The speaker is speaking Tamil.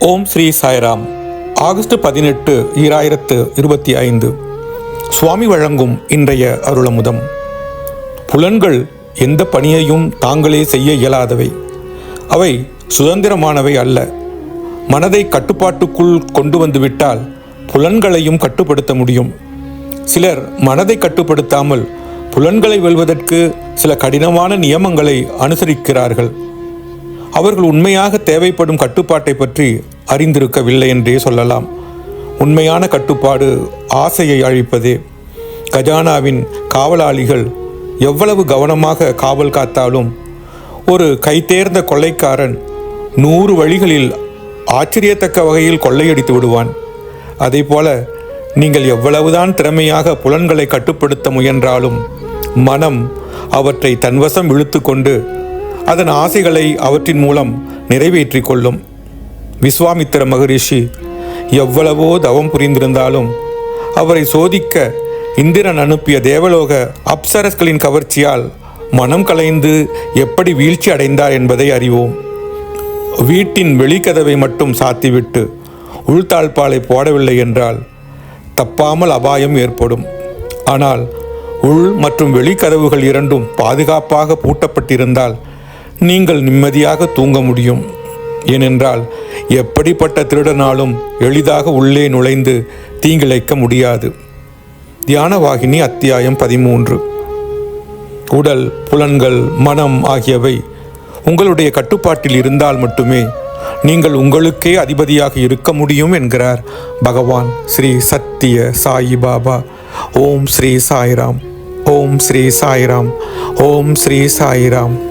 ஓம் ஸ்ரீ சாய்ராம். ஆகஸ்ட் பதினெட்டு ஈராயிரத்து இருபத்தி ஐந்து. சுவாமி வழங்கும் இன்றைய அருளமுதம். புலன்கள் எந்த பணியையும் தாங்களே செய்ய இயலாதவை. அவை சுதந்திரமானவை அல்ல. மனதை கட்டுப்பாட்டுக்குள் கொண்டு வந்துவிட்டால் புலன்களையும் கட்டுப்படுத்த முடியும். சிலர் மனதை கட்டுப்படுத்தாமல் புலன்களை வெல்வதற்கு சில கடினமான நியமங்களை அனுசரிக்கிறார்கள். அவர்கள் உண்மையாக தேவைப்படும் கட்டுப்பாட்டை பற்றி அறிந்திருக்கவில்லை என்றே சொல்லலாம். உண்மையான கட்டுப்பாடு ஆசையை அழிப்பதே. கஜானாவின் காவலாளிகள் எவ்வளவு கவனமாக காவல் காத்தாலும் ஒரு கைதேர்ந்த கொள்ளைக்காரன் நூறு வழிகளில் ஆச்சரியத்தக்க வகையில் கொள்ளையடித்து விடுவான். அதேபோல நீங்கள் எவ்வளவுதான் திறமையாக புலன்களை கட்டுப்படுத்த முயன்றாலும் மனம் அவற்றை தன்வசம் இழுத்து கொண்டு அதன் ஆசைகளை அவற்றின் மூலம் நிறைவேற்றிக் கொள்ளும் விஸ்வாமித்திர மகரிஷி எவ்வளவோ தவம் புரிந்திருந்தாலும் அவரை சோதிக்க இந்திரன் அனுப்பிய தேவலோக அப்சரஸ்களின் கவர்ச்சியால் மனம் கலைந்து எப்படி வீழ்ச்சி அடைந்தார் என்பதை அறிவோம். வீட்டின் வெளிக்கதவை மட்டும் சாத்திவிட்டு உள்தாழ்பாலை போடவில்லை என்றால் தப்பாமல் அபாயம் ஏற்படும். ஆனால் உள் மற்றும் வெளிக்கதவுகள் இரண்டும் பாதுகாப்பாக பூட்டப்பட்டிருந்தால் நீங்கள் நிம்மதியாக தூங்க முடியும். ஏனென்றால் எப்படிப்பட்ட திருடனாலும் எளிதாக உள்ளே நுழைந்து தீங்கிழைக்க முடியாது. தியானவாகினி அத்தியாயம் பதிமூன்று. உடல் புலன்கள் மனம் ஆகியவை உங்களுடைய கட்டுப்பாட்டில் இருந்தால் மட்டுமே நீங்கள் உங்களுக்கே அதிபதியாக இருக்க முடியும் என்கிறார் பகவான் ஸ்ரீ சத்திய சாயி பாபா. ஓம் ஸ்ரீ சாய்ராம். ஓம் ஸ்ரீ சாய்ராம். ஓம் ஸ்ரீ சாய்ராம்.